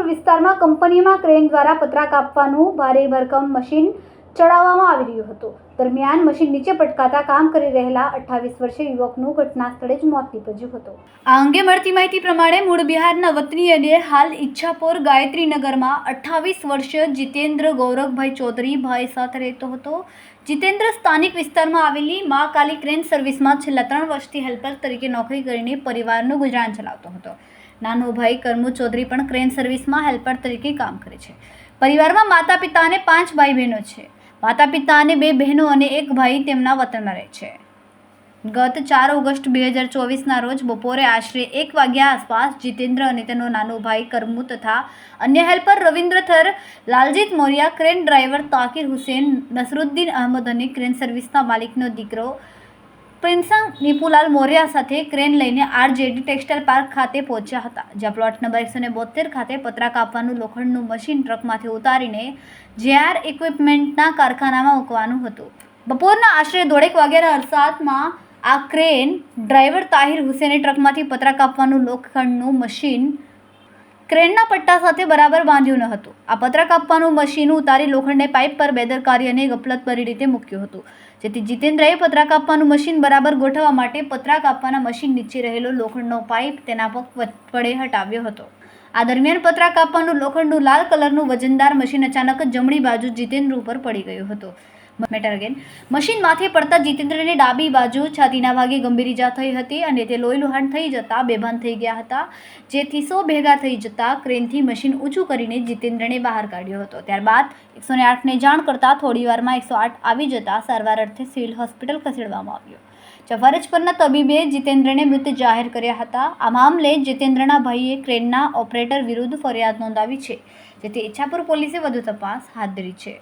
ઈચ્છાપુર વિસ્તારમાં કંપનીમાં ક્રેન દ્વારા પતરા કાપવાનું ભારે ભરકમ મશીન ચડાવવામાં આવી રહ્યું હતું. દરમિયાન મશીન નીચે પટકાતા કામ કરી રહેલા અઠ્ઠાવીસ વર્ષીય યુવકનું ઘટના સ્થળે જ મોત નીપજ્યું હતું. આ અંગે મળતી માહિતી પ્રમાણે મૂળ બિહારના વતની અને હાલ ઈચ્છાપુર ગાયત્રીનગરમાં અઠ્ઠાવીસ વર્ષીય જીતેન્દ્ર ગૌરવભાઈ ચૌધરી ભાઈ સાથે રહેતો હતો. જીતેન્દ્ર સ્થાનિક વિસ્તારમાં આવેલી મા કાલી ક્રેન સર્વિસમાં છેલ્લા ત્રણ વર્ષથી હેલ્પર તરીકે નોકરી કરીને પરિવારનું ગુજરાન ચલાવતો હતો. નાનો ભાઈ કરમુ ચૌધરી પણ ક્રેન સર્વિસમાં હેલ્પર તરીકે કામ કરે છે. પરિવારમાં માતા પિતા અને પાંચ ભાઈ બહેનો છે. માતા પિતા અને બે બહેનો અને એક ભાઈ તેમના વતનમાં રહે છે. ગત ચાર ઓગસ્ટ બે હજાર ચોવીસના રોજ બપોરે આશરે એક વાગ્યા આસપાસ જીતેન્દ્ર અને તેનો નાનો ભાઈ કરમુ તથા અન્ય helper Ravindra Thar Laljit Moriya crane driver Takir Hussain, Nasruddin Ahmad અને ક્રેન સર્વિસના માલિકનો દીકરો પ્રિન્સંગ નિપુલાલ મોર્યા સાથે ક્રેન લઈને આરજેડી ટેક્સટાઇલ પાર્ક ખાતે પહોંચ્યા હતા, જ્યાં પ્લોટ નંબર એકસો ને બોતેર ખાતે પતરા કાપવાનું લોખંડનું મશીન ટ્રકમાંથી ઉતારીને જેઆર ઇક્વિપમેન્ટના કારખાનામાં મૂકવાનું હતું. બપોરના આશરે દોઢેક વાગ્યાના અરસાદમાં આ ક્રેન ડ્રાઈવર તાહિર હુસેને ટ્રકમાંથી પતરા કાપવાનું લોખંડનું મશીન ક્રેનના પટ્ટા સાથે બરાબર બાંધ્યું ન હતું. આ પત્રક કાપવાનું મશીન ઉતારી લોખંડને પાઇપ પર બેદરકારી અને ગફલતભરી રીતે મૂક્યું હતું. જેથી જીતેન્દ્રએ પત્રક કાપવાનું મશીન બરાબર ગોઠવવા માટે પત્રક કાપવાના મશીન નીચે રહેલો લોખંડનો પાઇપ તેના પગ વડે હટાવ્યો હતો. આ દરમિયાન પત્રક કાપવાનું લોખંડનું લાલ કલરનું વજનદાર મશીન અચાનક જમણી બાજુ જીતેન્દ્ર ઉપર પડી ગયું હતું. મેટર અગેન મશીન માથે પડતા જીતેન્દ્રને ડાબી બાજુ છાતીના ભાગે ગંભીર ઈજા થઈ હતી અને તે લોહી લુહાણ થઈ જતા બેભાન થઈ ગયા હતા, જેથી સો ભેગા થઈ જતા ક્રેનથી મશીન ઊંચું કરીને જીતેન્દ્રને બહાર કાઢ્યો હતો. ત્યારબાદ એકસો ને આઠને જાણ કરતાં થોડી વારમાં એકસો આઠ આવી જતા સારવાર અર્થે સિવિલ હોસ્પિટલ ખસેડવામાં આવ્યો. ફરજ પરના તબીબે જીતેન્દ્રને મૃત જાહેર કર્યા હતા. આ મામલે જીતેન્દ્રના ભાઈએ ક્રેનના ઓપરેટર વિરુદ્ધ ફરિયાદ નોંધાવી છે, જેથી ઈચ્છાપુર પોલીસે વધુ તપાસ હાથ ધરી છે.